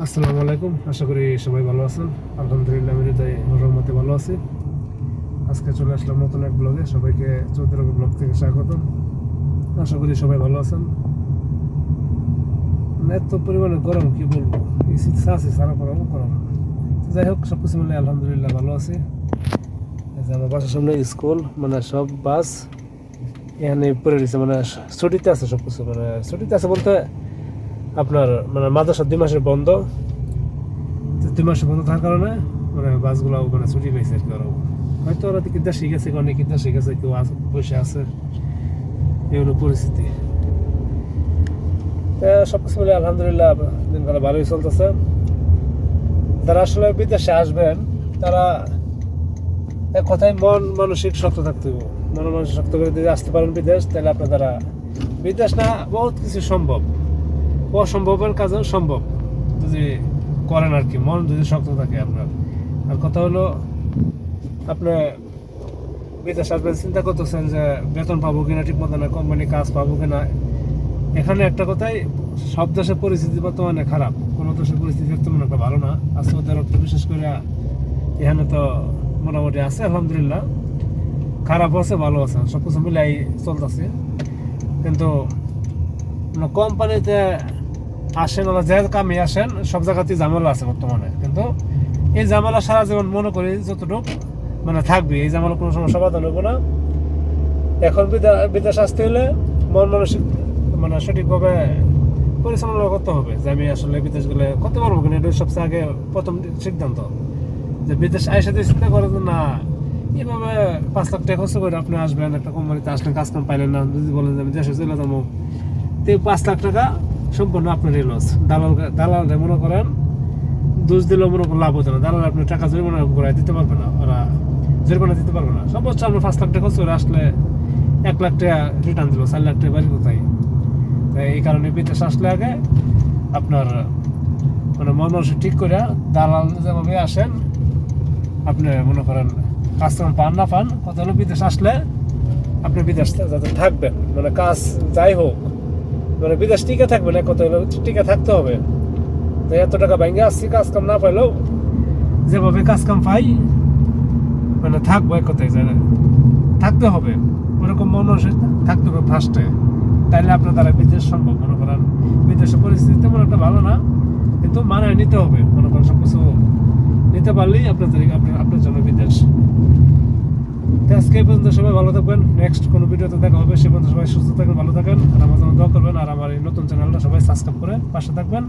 আসসালামু আলাইকুম। আশা করি সবাই ভালো আছেন। আলহামদুলিল্লাহ আমি হৃদয় রহমতে ভালো আছি। আজকে চলে আসলাম নতুন এক ব্লগে। সবাইকে চৌধুরী ব্লগ থেকে স্বাগতম। আশা করি সবাই ভালো আছেন। এত পরিমাণে গরম, কি বলব? আছে সারা গরম গরম যাই হোক সব কিছু মিলে আলহামদুলিল্লাহ ভালো আছি। আমার বাসার সামনে স্কুল মানে সব বাস এখানে পড়ে রয়েছে মানে ছুটিতে আছে সব কিছু মানে ছুটিতে আছে বলতে আপনার মানে মাদ্রাসা দুই মাসের বন্ধ। দুই মাসের বন্ধ থাকার কারণে মানে বাসগুলো মানে ছুটি পেয়েছে আর কি ওরাও। হয়তো ওরা কিতা শিখেছে অনেক কিতা শিখেছে, কেউ আছে বসে আছে। এই হলো পরিস্থিতি। সব কিছু মিলে আলহামদুলিল্লাহ দিনকালে ভালোই চলতেছে। যারা আসলে বিদেশে আসবেন, তারা এক কথায় মন মানসিক শক্ত থাকতে হবে। মন মানসিক শক্ত করে যদি আসতে পারেন বিদেশ, তাহলে আপনার দ্বারা বিদেশ না, বহুত কিছু সম্ভব। অসম্ভবের কাজও সম্ভব। যদি করেন আর কি, মন যদি শক্ত থাকে আপনার। আর কথা হলো, আপনি বিদেশ আসবেন, চিন্তা করতেছেন যে বেতন পাবো কিনা ঠিক মতো না কোম্পানি কাজ পাবো কিনা। এখানে একটা কথাই, সব দেশের পরিস্থিতি বর্তমানে খারাপ। কোনো দেশের পরিস্থিতি তেমন একটা ভালো না। আজকে রক্ত বিশেষ করে এখানে তো মোটামুটি আছে, আলহামদুলিল্লাহ। খারাপ আছে, ভালো আছে সব কিছু মিলাই চলতেছে। কিন্তু কোম্পানিতে আসেন ওরা যে কামে আসেন, সব জায়গাতেই ঝামেলা আছে বর্তমানে। কিন্তু এই ঝামেলা সারা জীবন মনে করি যতটুকু মানে থাকবে, এই ঝামেলা কোনো সময় সমাধান হবে না। এখন বিদে- বিদেশ আসতে হলে মন মানসিক মানে সঠিকভাবে পরিচালনা করতে হবে যে আমি আসলে বিদেশ গেলে করতে পারব কিনা এটা সবচেয়ে আগে প্রথম সিদ্ধান্ত। যে বিদেশ আইসা দিয়ে চিন্তা করে যে না, এভাবে পাঁচ লাখ টাকা খরচ করে আপনি আসবেন, একটা কোম্পানিতে আসলেন, কাজ কাম পাইলেন না, যদি বলেন যে আমি দেশে চলে যাব, তো পাঁচ লাখ টাকা সম্পূর্ণ আপনারই লস দালাল দালাল মনে করেন, দোষ দিলেও মনে করেন লাভ হতো না। দালাল আপনি টাকা জরিমানা করে দিতে পারবে না, ওরা জরিমানা দিতে পারবে না। সর্বোচ্চ আপনি পাঁচ লাখ টাকা খরচ করে আসলে এক লাখ টাকা রিটার্ন দিল, চার লাখ টাকা বাড়ি কোথায় তাই এই কারণে বিদেশ আসলে আগে আপনার মানে মন মানসিক ঠিক করে দালাল যেভাবে আসেন, আপনি মনে করেন কাম পান না পান কত হলো বিদেশ আসলে আপনি বিদেশ যাতে থাকবেন। মানে কাজ যাই হোক মানে বিদেশ টিকে থাকবে না, কত হলো? টিকে থাকতে হবে। তো এত টাকা ব্যাঙ্গে আসছি, কাজ কাম না পাইলেও যেভাবে কাজ কাম পাই মানে থাকব এক কথায় জানেন থাকতে হবে, ওরকম মন মানসিক থাকতে হবে ফার্স্টে তাইলে আপনার দ্বারা বিদেশ সম্ভব, মনে করেন। বিদেশের পরিস্থিতি তেমন একটা ভালো না, কিন্তু মানায় নিতে হবে, মনে করেন সব কিছু নিতে পারলেই আপনাদের, আপনার আপনার জন্য বিদেশ তো আজকে এই পর্যন্ত সবাই ভালো থাকবেন। নেক্সট কোনো ভিডিওতে দেখা হবে, সে পর্যন্ত সবাই সুস্থ থাকবেন, ভালো থাকেন আর আমার জন্য দোয়া করবেন, আর আমার এই নতুন চ্যানেলটা সবাই সাবস্ক্রাইব করে পাশে থাকবেন।